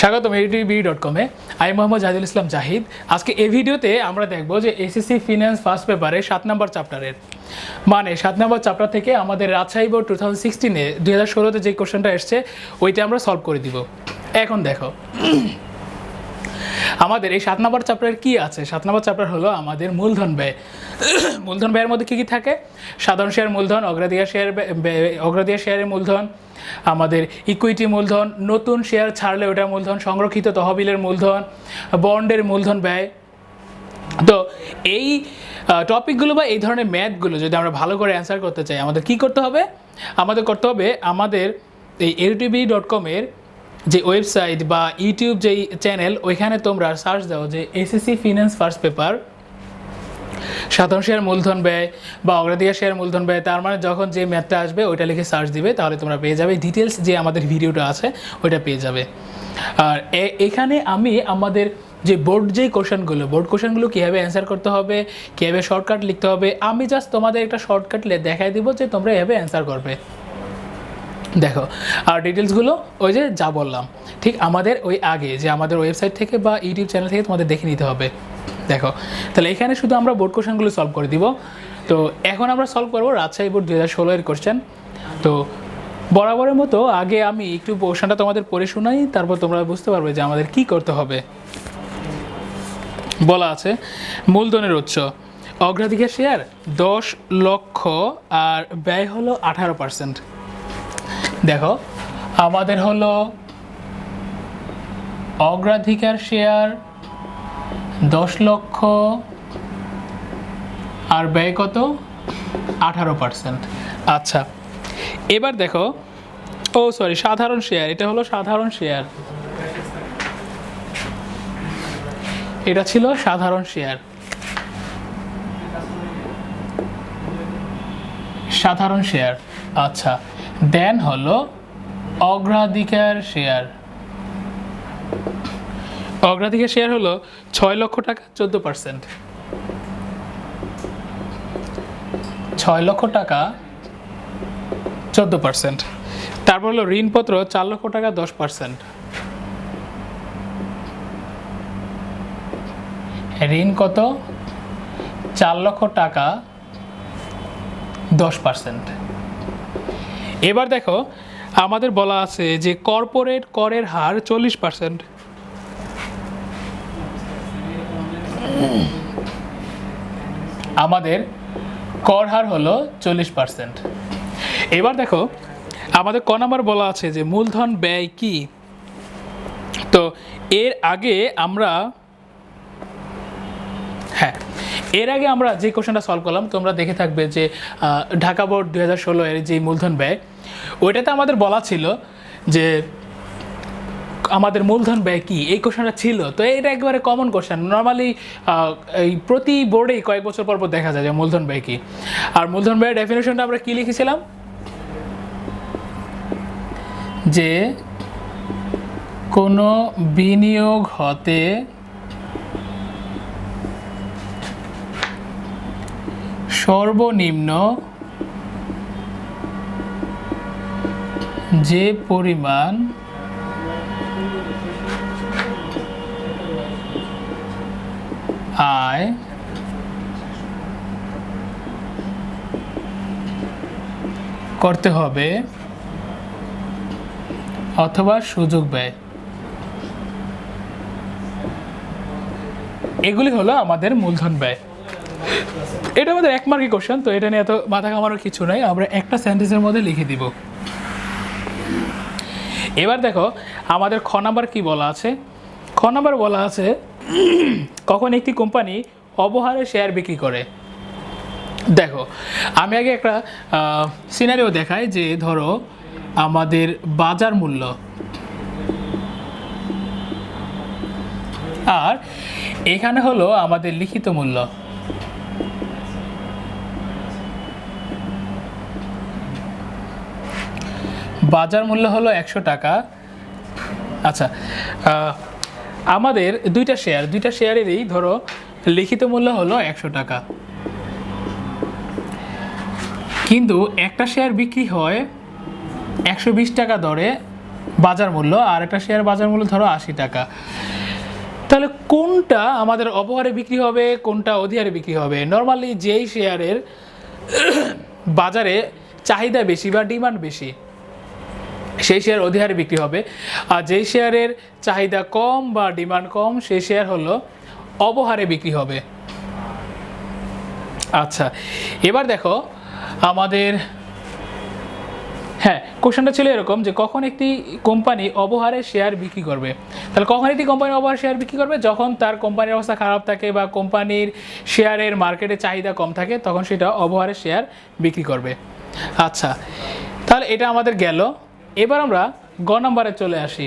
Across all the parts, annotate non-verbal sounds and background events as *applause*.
স্বাগতম ADB dot কমে আমি মোহাম্মদ জাহিদুল ইসলাম জাহিদ। আজকে এই ভিডিওতে আমরা দেখব যে এসএসসি ফিনান্স ফার্স্ট পেপারে সাত নম্বর চ্যাপ্টারের মানে সাত নম্বর চ্যাপ্টার থেকে আমাদের রাজশাহী বোর্ড টু থাউজেন্ড সিক্সটিনে দুই হাজার ষোলোতে যে কোশ্চেনটা এসছে, ওইটা আমরা সলভ করে দিব। এখন দেখো। আমাদের এই সাত নম্বর চ্যাপ্টার কি আছে? সাত নম্বর চ্যাপ্টার হলো আমাদের মূলধন ব্যয়। *clears throat* মূলধন ব্যয়ের মধ্যে কী কী থাকে? সাধারণ শেয়ার মূলধন, অগ্রাধিকার শেয়ার অগ্রাধিকার শেয়ারের মূলধন, আমাদের ইকুইটি মূলধন, নতুন শেয়ার ছাড়লে ওটা মূলধন, সংরক্ষিত তহবিলের মূলধন, বন্ডের মূলধন ব্যয়। তো এই টপিকগুলো বা এই ধরনের ম্যাথগুলো যদি আমরা ভালো করে অ্যান্সার করতে চাই, আমাদের কি করতে হবে? আমাদের করতে হবে আমাদের এই এলটিভি ডট কমের যে ওয়েবসাইট বা ইউটিউব যেই চ্যানেল ওইখানে তোমরা সার্চ দাও যে এসএসসি ফিনান্স ফার্স্ট পেপার সাধারণ শেয়ার মূলধন ব্যয় বা অগ্রাধিকার শেয়ার মূলধন ব্যয়, তার মানে যখন যে ম্যাথটা আসবে, ওইটা লিখে সার্চ দিবে, তাহলে তোমরা পেয়ে যাবে। ডিটেলস যে আমাদের ভিডিওটা আছে, ওইটা পেয়ে যাবে। আর এখানে আমি আমাদের যে বোর্ড যেই কোশ্চেনগুলো বোর্ড কোশ্চেনগুলো কীভাবে অ্যান্সার করতে হবে, কীভাবে শর্টকাট লিখতে হবে, আমি জাস্ট তোমাদের একটা শর্টকাট দেখাই দিব যে তোমরা এভাবে অ্যান্সার করবে। দেখো, আর ডিটেলসগুলো ওই যে যা বললাম, ঠিক আমাদের ওই আগে, যে আমাদের ওয়েবসাইট থেকে বা ইউটিউব চ্যানেল থেকে তোমাদের দেখে নিতে হবে। দেখো, তাহলে এখানে শুধু আমরা বোর্ড কোশ্চেনগুলো সলভ করে দিব। তো এখন আমরা সলভ করব রাজশাহী বোর্ড দু হাজার ষোলোর কোশ্চেন তো বরাবরের মতো আগে আমি একটু পোর্শনটা তোমাদের পড়ে শোনাই, তারপর তোমরা বুঝতে পারবে যে আমাদের কি করতে হবে। বলা আছে, মূলধনের উৎস, অগ্রাধিকার শেয়ার দশ লক্ষ আর ব্যয় হলো আঠারো পার্সেন্ট দেখো, আমাদের হলো অগ্রাধিকার শেয়ার দশ লক্ষ আর ব্যয় কত? আঠারো পার্সেন্ট আচ্ছা এবার দেখো, ও সরি সাধারণ শেয়ার, এটা হলো সাধারণ শেয়ার। এটা ছিল সাধারণ শেয়ার। সাধারণ শেয়ার আচ্ছা। দেন হলো অগ্রাধিকার শেয়ার। অগ্রাধিকার শেয়ার হলো ছয় লক্ষ টাকা, চোদ্দ পার্সেন্ট। ছয় লক্ষ টাকা, চোদ্দ পার্সেন্ট। তারপর হলো ঋণপত্র চার লক্ষ টাকা, দশ পার্সেন্ট। ঋণ কত? চার লক্ষ টাকা, দশ পার্সেন্ট। এবার দেখো, আমাদের বলা আছে যে কর্পোরেট করের হার চল্লিশ পার্সেন্ট। আমাদের কর হার হলো চল্লিশ পার্সেন্ট। এবার দেখো, আমাদের ক নাম্বার বলা আছে যে মূলধন ব্যয় কি? তো এর আগে আমরা এর আগে আমরা যে কোশ্চেনটা সলভ করলাম, তোমরা দেখে থাকবে যে ঢাকা বোর্ড দুই হাজার ষোলো এর যে মূলধন ব্যয়, ওইটাতে আমাদের বলা ছিল যে, আমাদের মূলধন ব্যয় কি? এই কোশ্চেনটা ছিল। তো এটা একবারে কমন কোশ্চেন নর্মালি এই প্রতি বোর্ডেই কয়েক বছর পর পর দেখা যায় যে মূলধন ব্যয় কী। আর মূলধন ব্যয়ের ডেফিনেশনটা আমরা কী লিখেছিলাম? যে, কোনো বিনিয়োগ হতে সর্বনিম্ন যে পরিমাণ আয় করতে হবে অথবা সুযোগ ব্যয়। এগুলি হলো আমাদের মূলধন ব্যয়। এটা আমাদের এক মার্কি কোশ্চেন তো এটা নিয়ে এত মাথা ঘামানোর কিছু নাই। আমরা একটা সেন্টেন্সের মধ্যে লিখে দিব। এবার দেখো, আমাদের খ নাম্বার কি বলা আছে? খ নাম্বার বলা আছে, কখন একটি কোম্পানি অবহারে শেয়ার বিক্রি করে? দেখো, আমি আগে একটা সিনারিও দেখাই যে ধরো, আমাদের বাজার মূল্য। আর এখানে হলো আমাদের লিখিত মূল্য। বাজার মূল্য হলো একশো টাকা। আচ্ছা আমাদের দুইটা শেয়ার দুইটা শেয়ারেরই ধরো, লিখিত মূল্য হলো একশো টাকা। কিন্তু একটা শেয়ার বিক্রি হয় একশো বিশ টাকা দরে বাজার মূল্য, আর একটা শেয়ার বাজার মূল্য ধরো আশি টাকা। তাহলে কোনটা আমাদের অপহারে বিক্রি হবে, কোনটা অধিহারে বিক্রি হবে? নর্মালি যেই শেয়ারের বাজারে চাহিদা বেশি বা ডিমান্ড বেশি সেই শেয়ার অধিহারে বিক্রি হবে। আর যেই শেয়ারের চাহিদা কম বা ডিমান্ড কম, সেই শেয়ার হলো অবহারে বিক্রি হবে। আচ্ছা এবার দেখো আমাদের হ্যাঁ কোশ্চেনটা ছিল এরকম যে কখন একটি কোম্পানি অবহারে শেয়ার বিক্রি করবে? তাহলে কখন একটি কোম্পানি অবহারে শেয়ার বিক্রি করবে? যখন তার কোম্পানির অবস্থা খারাপ থাকে বা কোম্পানির শেয়ারের মার্কেটে চাহিদা কম থাকে, তখন সেটা অবহারে শেয়ার বিক্রি করবে। আচ্ছা তাহলে এটা আমাদের গেল। এবার আমরা গ নাম্বারে চলে আসি।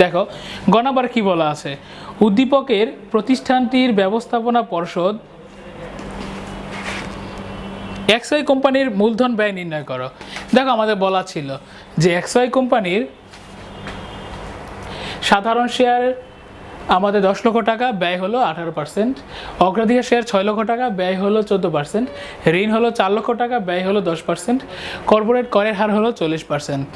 দেখো, গ নাম্বার কি বলা আছে? উদ্দীপকের প্রতিষ্ঠানটির ব্যবস্থাপনা পর্ষদ এক্সওয়াই কোম্পানির মূলধন ব্যয় নির্ণয় করো। দেখো, আমাদের বলা ছিল যে এক্সওয়াই কোম্পানির সাধারণ শেয়ার আমাদের দশ লক্ষ টাকা ব্যয় হলো আঠারো পার্সেন্ট। অগ্রাধিকার শেয়ার ছয় লক্ষ টাকা ব্যয় হলো চোদ্দ পার্সেন্ট। ঋণ হলো চার লক্ষ টাকা ব্যয় হলো দশ পার্সেন্ট। কর্পোরেট করের হার হলো চল্লিশ পার্সেন্ট।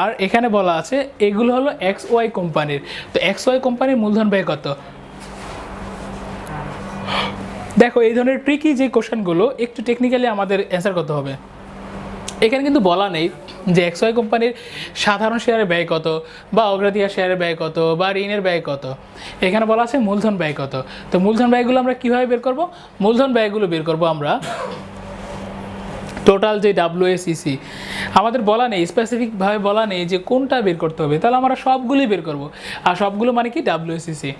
আর এখানে বলা আছে, এগুলো হলো এক্স ওয়াই কোম্পানির। তো এক্স ওয়াই কোম্পানির মূলধন ব্যয় কত? দেখো, এই ধরনের ট্রিকি যে কোশ্চেনগুলো একটু টেকনিক্যালি আমাদের অ্যান্সার করতে হবে। এখানে কিন্তু বলা নেই। যে এক্সওয়াই কোম্পানির সাধারণ শেয়ারের ব্যয় কত বা অগ্রাধিকার শেয়ারের ব্যয় কত বা ঋণের ব্যয় কত? এখানে বলা আছে মূলধন ব্যয় কত। তো মূলধন ব্যয়গুলো আমরা কীভাবে বের করব? মূলধন ব্যয়গুলো বের করব আমরা টোটাল যে ডাব্লিউএসিসি আমাদের বলা নেই স্পেসিফিকভাবে বলা নেই যে কোনটা বের করতে হবে। তাহলে আমরা সবগুলোই বের করব। আর সবগুলো মানে কি? ডাব্লিউএসিসি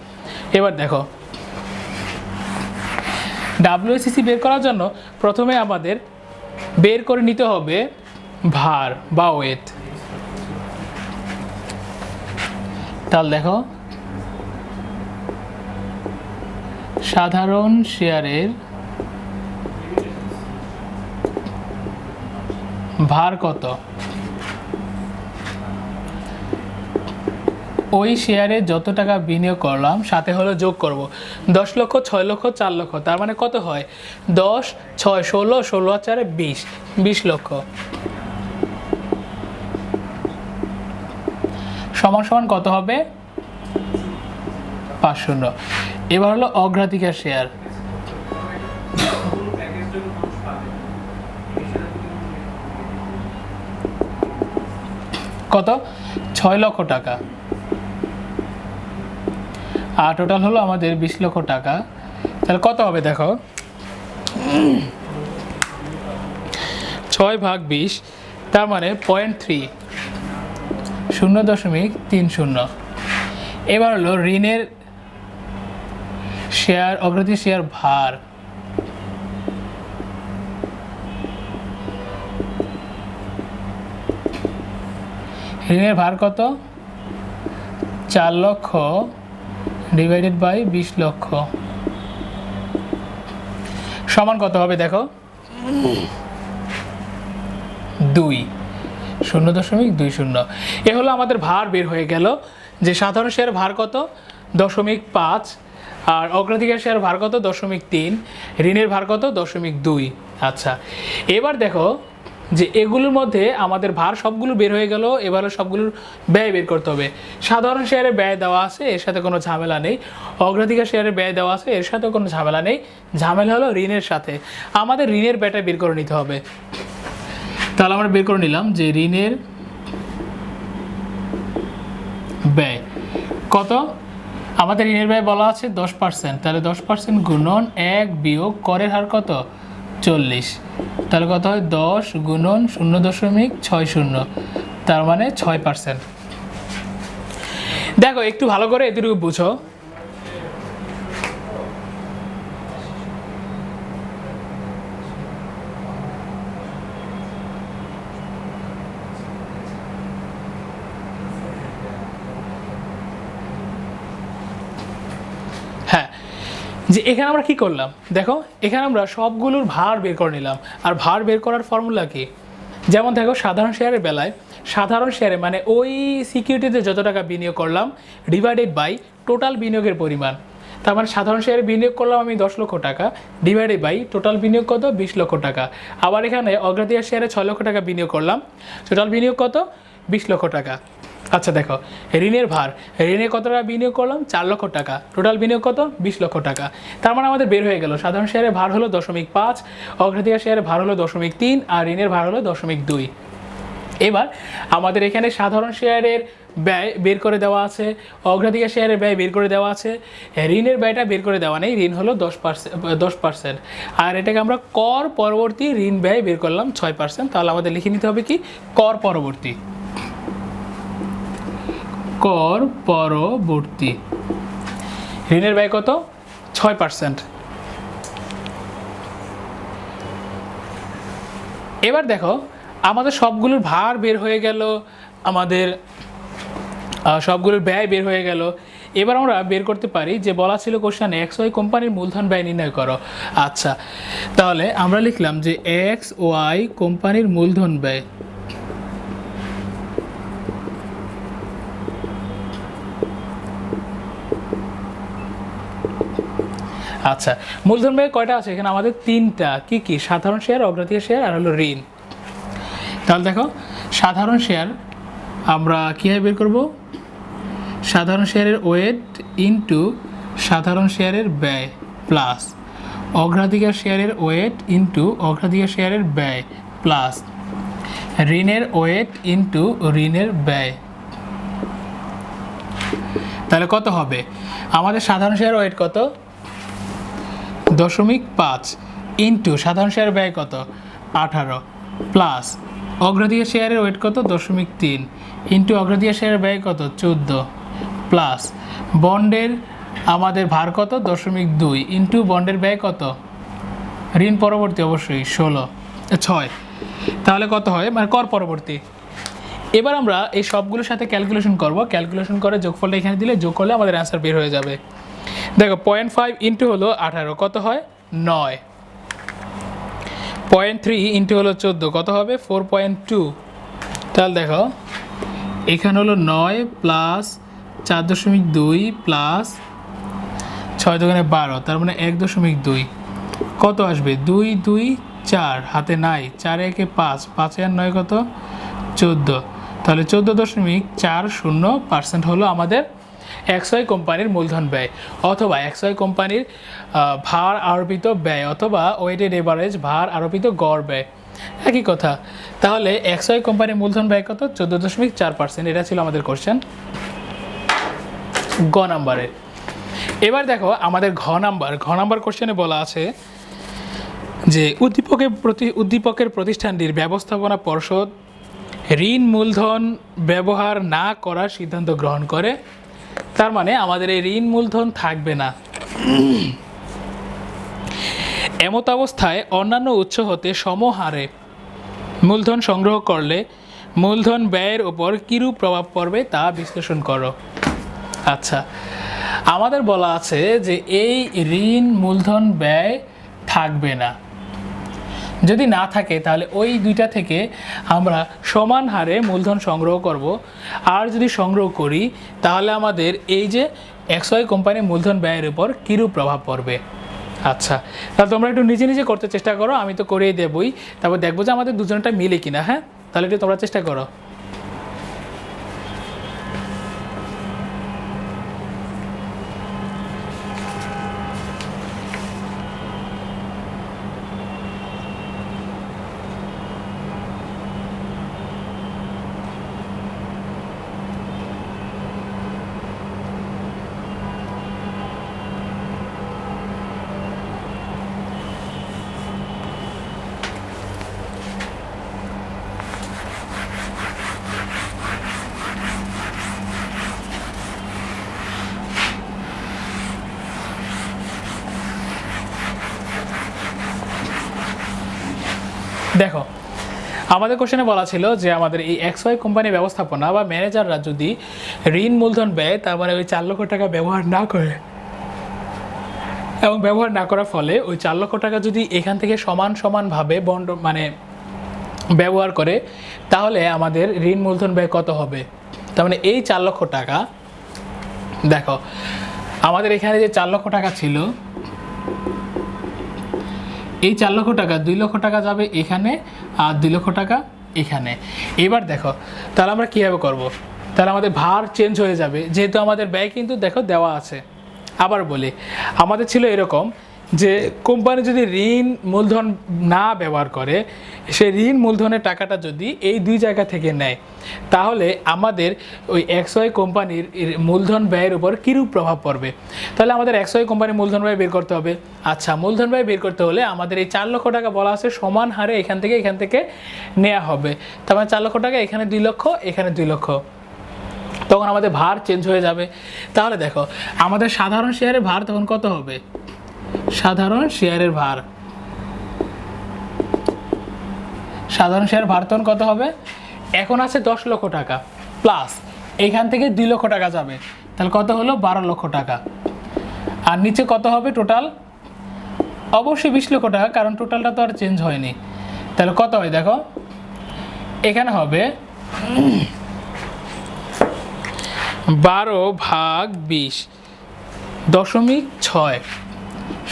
এবার দেখো। ডাব্লিউএসিসি বের করার জন্য প্রথমে আমাদের বের করে নিতে হবে ভার বা ওয়েট তাহলে দেখো, সাধারণ শেয়ারের ভার কত? ওই শেয়ারে যত টাকা বিনিয়োগ করলাম, সাথে হলো যোগ করব। দশ লক্ষ, ছয় লক্ষ, চার লক্ষ, তার মানে কত হয়? দশ, ছয়, ষোলো ষোলো, চারে বিশ বিশ লক্ষ। সমান সমান কত হবে? পাঁচ শূন্য। এবার হলো অগ্রাধিকার শেয়ার কত? ছয় লক্ষ টাকা। আর টোটাল হলো আমাদের বিশ লক্ষ টাকা। তাহলে কত হবে দেখো? ছয় ভাগ বিশ, তার মানে পয়েন্ট থ্রি শূন্য দশমিক তিন শূন্য। এবার হলো ঋণের শেয়ার অগ্রতি শেয়ার ভার। ঋণের ভার কত? চার লক্ষ ডিভাইডেড বাই বিশ লক্ষ। সমান কত হবে দেখো? দুই। শূন্য দশমিক দুই শূন্য। এ হলো আমাদের ভার বের হয়ে গেল, যে সাধারণ শেয়ার ভার কত? দশমিক পাঁচ। আর অগ্রাধিকার শেয়ার ভার কত? দশমিক তিন। ঋণের ভার কত? দশমিক দুই। আচ্ছা এবার দেখো যে এগুলোর মধ্যে আমাদের ভার সবগুলো বের হয়ে গেল, এবারে সবগুলোর ব্যয় বের করতে হবে। সাধারণ শেয়ারে ব্যয় দেওয়া আছে, এর সাথে কোনো ঝামেলা নেই। অগ্রাধিকার শেয়ারে ব্যয় দেওয়া আছে, এর সাথেও কোনো ঝামেলা নেই। ঝামেলা হলো ঋণের সাথে। আমাদের ঋণের ব্যয়টা বের করে নিতে হবে। তাহলে আমরা বের করে নিলাম যে ঋণের ব্যয়। কত? আমাদের ঋণের ব্যয় বলা আছে দশ পার্সেন্ট তাহলে দশ পার্সেন্ট গুণন এক বিয়োগ করের হার কত? চল্লিশ। তাহলে কত হয়? দশ গুণন শূন্য দশমিক ছয় শূন্য। তার মানে ছয় পার্সেন্ট দেখো, একটু ভালো করে এটুকু বুঝো হ্যাঁ যে এখানে আমরা কি করলাম? দেখো, এখানে আমরা সবগুলোর ভার বের করে নিলাম। আর ভার বের করার ফর্মুলা কি? যেমন দেখো, সাধারণ শেয়ারের বেলায়, সাধারণ শেয়ারে মানে ওই সিকিউরিটিতে যত টাকা বিনিয়োগ করলাম ডিভাইডেড বাই টোটাল বিনিয়োগের পরিমাণ। তার মানে সাধারণ শেয়ারে বিনিয়োগ করলাম আমি দশ লক্ষ টাকা ডিভাইডেড বাই টোটাল বিনিয়োগ কত? বিশ লক্ষ টাকা। আবার এখানে অগ্রাধিকার শেয়ারে ছয় লক্ষ টাকা বিনিয়োগ করলাম টোটাল বিনিয়োগ কত? বিশ লক্ষ টাকা। আচ্ছা দেখো, ঋণের ভার, ঋণে কত টাকা বিনিয়োগ করলাম? চার লক্ষ টাকা। টোটাল বিনিয়োগ কত? বিশ লক্ষ টাকা। তার মানে আমাদের বের হয়ে গেল। সাধারণ শেয়ারের ভার হলো দশমিক পাঁচ, অগ্রাধিকার শেয়ারের ভার হলো দশমিক তিন, আর ঋণের ভার হলো দশমিক দুই। এবার, আমাদের এখানে সাধারণ শেয়ারের ব্যয় বের করে দেওয়া আছে, অগ্রাধিকার শেয়ারের ব্যয় বের করে দেওয়া আছে। ঋণের ব্যয়টা বের করে দেওয়া নেই, ঋণ হলো দশ পার্সেন্ট দশ পার্সেন্ট। আর এটাকে আমরা কর পরবর্তী ঋণ ব্যয় বের করলাম ছয় পার্সেন্ট। তাহলে আমাদের লিখে নিতে হবে কি? কর পরবর্তী। কর পরবর্তী। ঋণের ব্যয় কত? ছয় পার্সেন্ট এবার দেখো, আমাদের সবগুলোর ভার বের হয়ে গেল, আমাদের সবগুলোর ব্যয় বের হয়ে গেল। এবার আমরা বের করতে পারি যে বলা ছিল কোশ্চানে এক্স ওয়াই কোম্পানির মূলধন ব্যয় নির্ণয় করো। আচ্ছা তাহলে আমরা লিখলাম যে এক্স ওয়াই কোম্পানির মূলধন ব্যয়। আচ্ছা মূলধন ব্যয় কয়টা আছে? এখানে আমাদের তিনটা। কি কি? সাধারণ শেয়ার অগ্রাধিকার শেয়ার আর হলো ঋণ। তাহলে দেখো, সাধারণ শেয়ার আমরা কীভাবে বের করব? সাধারণ শেয়ারের ওয়েট ইনটু সাধারণ শেয়ারের ব্যয় প্লাস অগ্রাধিকার শেয়ারের ওয়েট ইনটু অগ্রাধিকার শেয়ারের ব্যয় প্লাস ঋণের ওয়েট ইনটু ঋণের ব্যয়। তাহলে কত হবে? আমাদের সাধারণ শেয়ার ওয়েট কত? দশমিক পাঁচ ইন্টু সাধারণ শেয়ার ব্যয় কত? আঠারো প্লাস অগ্রাধিকার শেয়ারের ওয়েট কত? দশমিক তিন ইন্টু অগ্রাধিকার শেয়ারের ব্যয় কত? চোদ্দ প্লাস বন্ডের আমাদের ভার কত? দশমিক দুই ইন্টু বন্ডের ব্যয় কত? ঋণ পরবর্তী অবশ্যই ষোলো, ছয়। তাহলে কত হয়? মানে কর পরবর্তী। এবার আমরা এই সবগুলোর সাথে ক্যালকুলেশন করব। ক্যালকুলেশন করে যোগফলটা এখানে দিলে যোগ করলে আমাদের অ্যান্সার বের হয়ে যাবে। দেখো পয়েন্ট ফাইভ ইন্টু হলো আঠারো, কত হয়? নয়। পয়েন্ট থ্রি ইন্টু হলো চোদ্দ, কত হবে? ফোর পয়েন্ট টু তাহলে দেখো, এখানে হলো নয় প্লাস চার দশমিক দুই প্লাস ছয় দোকানে বারো, তার মানে এক দশমিক দুই। কত আসবে? দুই দুই, চার, হাতে নাই। চার, একে পাঁচ, পাঁচে আর নয় কত? চোদ্দ। তাহলে চোদ্দ দশমিক চার শূন্য পার্সেন্ট হলো আমাদের এক্সওয়াই কোম্পানির মূলধন ব্যয় অথবা এক্সওয়াই কোম্পানির ভার আরোপিত ব্যয় অথবা ওয়েটেড এভারেজ ভার আরোপিত গড় ব্যয়। একই কথা। তাহলে এক্সওয়াই কোম্পানির মূলধন ব্যয় কত? চোদ্দ দশমিক চার পার্সেন্ট এটা ছিল আমাদের কোশ্চেন গ নাম্বারের এবার দেখো আমাদের ঘ নাম্বার। ঘ নাম্বার কোশ্চেনে বলা আছে যে উদ্দীপকের প্রতি, উদ্দীপকের প্রতিষ্ঠানটির ব্যবস্থাপনা পর্ষদ ঋণ মূলধন ব্যবহার না করার সিদ্ধান্ত গ্রহণ করে তার মানে আমাদের এই ঋণ মূলধন থাকবে না। এমত অবস্থায় অন্যান্য উৎস হতে সমহারে। মূলধন সংগ্রহ করলে মূলধন ব্যয়ের ওপর কিরূপ প্রভাব পড়বে তা বিশ্লেষণ করো। আচ্ছা আমাদের বলা আছে যে এই ঋণ মূলধন ব্যয় থাকবে না। যদি না থাকে, তাহলে ওই দুইটা থেকে আমরা সমান হারে মূলধন সংগ্রহ করব। আর যদি সংগ্রহ করি, তাহলে আমাদের এই যে এক্সওয়াই কোম্পানির মূলধন ব্যয়ের উপর কীরূপ প্রভাব পড়বে? আচ্ছা তাহলে তোমরা একটু নিজে নিজে করতে চেষ্টা করো, আমি তো করেই দেবই। তারপর দেখব যে আমাদের দুজনটা মিলে কিনা হ্যাঁ? তাহলে একটু তোমরা চেষ্টা করো। দেখো, আমাদের কোশ্চেনে বলা ছিল যে আমাদের এই এক্স ওয়াই কোম্পানি ব্যবস্থাপনা বা ম্যানেজাররা যদি ঋণ মূলধন ব্যয় তার মানে ওই চার লক্ষ টাকা ব্যবহার না করে এবং ব্যবহার না করার ফলে ওই চার লক্ষ টাকা যদি এখান থেকে সমান সমানভাবে বন্ড মানে ব্যবহার করে, তাহলে আমাদের ঋণ মূলধন ব্যয় কত হবে? তার মানে এই চার লক্ষ টাকা, দেখো, আমাদের এখানে যে চার লক্ষ টাকা ছিল এই চার লক্ষ টাকা, দুই লক্ষ টাকা যাবে এখানে আর দুই লক্ষ টাকা এখানে। এবার দেখো, তাহলে আমরা কীভাবে করব। তাহলে আমাদের ভার চেঞ্জ হয়ে যাবে। যেহেতু আমাদের ব্যয় কিন্তু দেখো দেওয়া আছে। আবার বলি, আমাদের ছিল এরকম যে কোম্পানি যদি ঋণ মূলধন না ব্যবহার করে সেই ঋণ মূলধনের টাকাটা যদি এই দুই জায়গা থেকে নেয়, তাহলে আমাদের ওই এক্সওয়াই কোম্পানির মূলধন ব্যয়ের উপর কীরূপ প্রভাব পড়বে? তাহলে আমাদের এক্সওয়াই কোম্পানির মূলধন ব্যয় বের করতে হবে। আচ্ছা মূলধন ব্যয় বের করতে হলে আমাদের এই চার লক্ষ টাকা বলা আছে, সমান হারে এখান থেকে এখান থেকে নেওয়া হবে। তার মানে চার লক্ষ টাকা, এখানে দুই লক্ষ, এখানে দুই লক্ষ। তখন আমাদের ভার চেঞ্জ হয়ে যাবে। তাহলে দেখো, আমাদের সাধারণ শেয়ারের ভার তখন কত হবে? সাধারণ শেয়ারের ভার। সাধারণ শেয়ার ভার তখন কত হবে? এখন আছে দশ লক্ষ টাকা। প্লাস এখান থেকে দুই লক্ষ টাকা যাবে। তাহলে কত হলো? বারো লক্ষ টাকা। আর নিচে কত হবে টোটাল অবশ্যই বিশ লক্ষ টাকা, কারণ টোটালটা তো আর চেঞ্জ হয়নি। তাহলে কত হয় দেখো? এখানে হবে বারো ভাগ বিশ, দশমিক ছয়।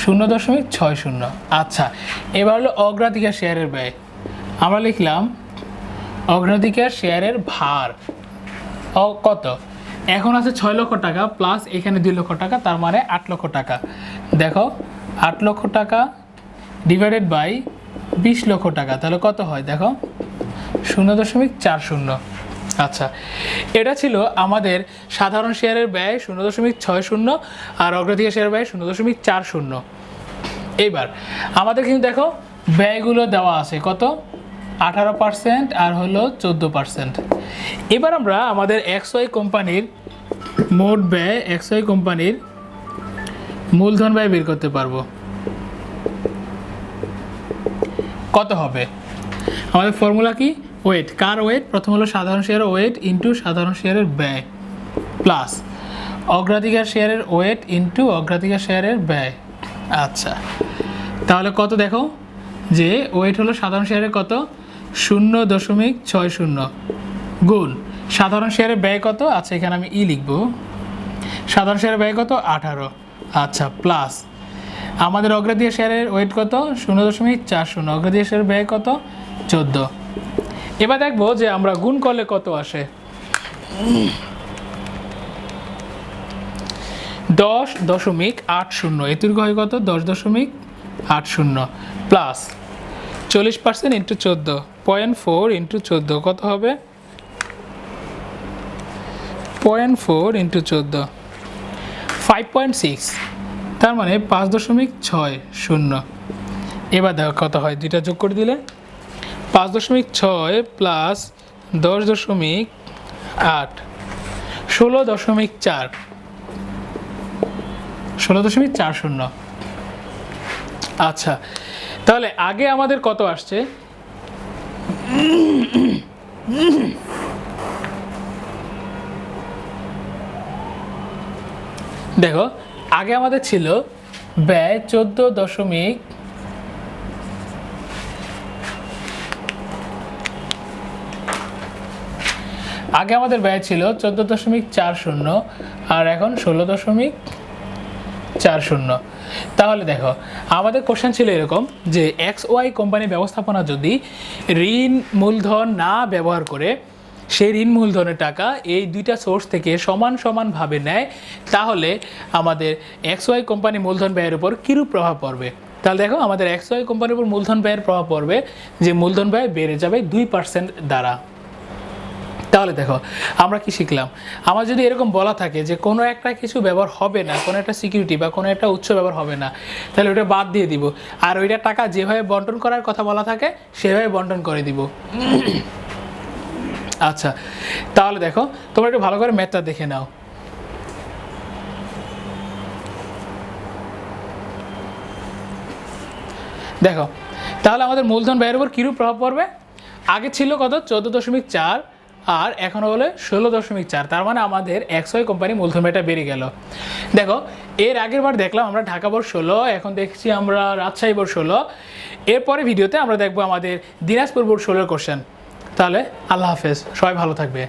শূন্য দশমিক ছয় শূন্য। আচ্ছা এবার হলো অগ্রাধিকার শেয়ারের ব্যয়। আমরা লিখলাম অগ্রাধিকার শেয়ারের ভার কত? এখন আছে ছয় লক্ষ টাকা প্লাস এখানে দুই লক্ষ টাকা, তার মানে আট লক্ষ টাকা। দেখো, আট লক্ষ টাকা ডিভাইডেড বাই বিশ লক্ষ টাকা, তাহলে কত হয়? দেখো, শূন্য দশমিক চার শূন্য। আচ্ছা এটা ছিল আমাদের সাধারণ শেয়ারের ব্যয় শূন্য দশমিক ছয় শূন্য আর অগ্রাধিকার শেয়ারের ব্যয় শূন্য দশমিক চার শূন্য। এইবার, আমাদের কিন্তু দেখো ব্যয়গুলো দেওয়া আছে কত? আঠারো পার্সেন্ট আর হলো চোদ্দ পার্সেন্ট এবার আমরা আমাদের এক্সওয়াই কোম্পানির মোট ব্যয় এক্সওয়াই কোম্পানির মূলধন ব্যয় বের করতে পারব। কত হবে? আমাদের ফর্মুলা কি? ওয়েট কার ওয়েট প্রথম হলো সাধারণ শেয়ারের ওয়েট ইন্টু সাধারণ শেয়ারের ব্যয় প্লাস অগ্রাধিকার শেয়ারের ওয়েট ইন্টু অগ্রাধিকার শেয়ারের ব্যয়। আচ্ছা। তাহলে কত দেখো? যে ওয়েট হলো সাধারণ শেয়ারের কত? শূন্য দশমিক ছয় শূন্য। গুণ। সাধারণ শেয়ারের ব্যয় কত? আচ্ছা এখানে আমি ই লিখব। সাধারণ শেয়ারের ব্যয় কত? আঠারো। আচ্ছা প্লাস আমাদের অগ্রাধিকার শেয়ারের ওয়েট কত? শূন্য দশমিক চার শূন্য। অগ্রাধিকার শেয়ারের ব্যয় কত? চোদ্দ। এবার দেখব যে আমরা গুণ করলে কত আসে। দশ দশমিক আট শূন্য। এতুর্গ হয় কত? দশ দশমিক আট শূন্য। প্লাস চল্লিশ পার্সেন্ট ইন্টু চোদ্দ। পয়েন্ট ফোর ইন্টু চোদ্দ। কত হবে? পয়েন্ট ফোর ইন্টু চোদ্দ। Five point six. তার মানে পাঁচ দশমিক ছয় শূন্য। এবার দেখো কত হয়। দুইটা যোগ করে দিলে পাঁচ দশমিক ছয় প্লাস দশ দশমিক আট, ষোলো দশমিক চার, ষোলো দশমিক চার শূন্য। আচ্ছা তাহলে আগে আমাদের কত আসছে? দেখো, আগে আমাদের ছিল ব্যয় চোদ্দ দশমিক আগে আমাদের ব্যয় ছিল চোদ্দ দশমিক চার শূন্য, আর এখন ষোলো দশমিক চার শূন্য। তাহলে দেখো, আমাদের কোশ্চেন ছিল এরকম যে এক্স ওয়াই কোম্পানি ব্যবস্থাপনা যদি ঋণ মূলধন না ব্যবহার করে, সেই ঋণ মূলধনের টাকা এই দুইটা সোর্স থেকে সমান সমানভাবে নেয়, তাহলে আমাদের এক্স ওয়াই কোম্পানি মূলধন ব্যয়ের উপর কীরূপ প্রভাব পড়বে? তাহলে দেখো, আমাদের এক্স ওয়াই কোম্পানির উপর মূলধন ব্যয়ের প্রভাব পড়বে যে মূলধন ব্যয় বেড়ে যাবে দুই পার্সেন্ট দ্বারা। তাহলে দেখো, আমরা কি শিখলাম? আমার যদি এরকম বলা থাকে যে কোনো একটা কিছু ব্যবহার হবে না, কোনো একটা সিকিউরিটি বা কোনো একটা উৎস ব্যবহার হবে না, তাহলে ওইটা বাদ দিয়ে দিব। আর ওইটা টাকা যেভাবে বন্টন করার কথা বলা থাকে, সেভাবে বন্টন করে দিব। আচ্ছা তাহলে দেখো, তোমরা একটু ভালো করে ম্যাথটা দেখে নাও। দেখো, তাহলে আমাদের মূলধন ব্যয়ের উপর কীরূপ প্রভাব পড়বে? আগে ছিল কত? চোদ্দ দশমিক চার আর এখন হলো ষোলো দশমিক চার, তার মানে আমাদের একশোই কোম্পানি মূলধন ব্যয়টা বেড়ে গেল। দেখো, এর আগের বার দেখলাম আমরা ঢাকা বোর্ড ষোলো, এখন দেখছি আমরা রাজশাহী বর ষোলো। এরপরে ভিডিওতে আমরা দেখব আমাদের দিনাজপুর বোর্ড ষোলোর কোশ্চেন তাহলে আল্লাহ হাফেজ, সবাই ভালো থাকবে।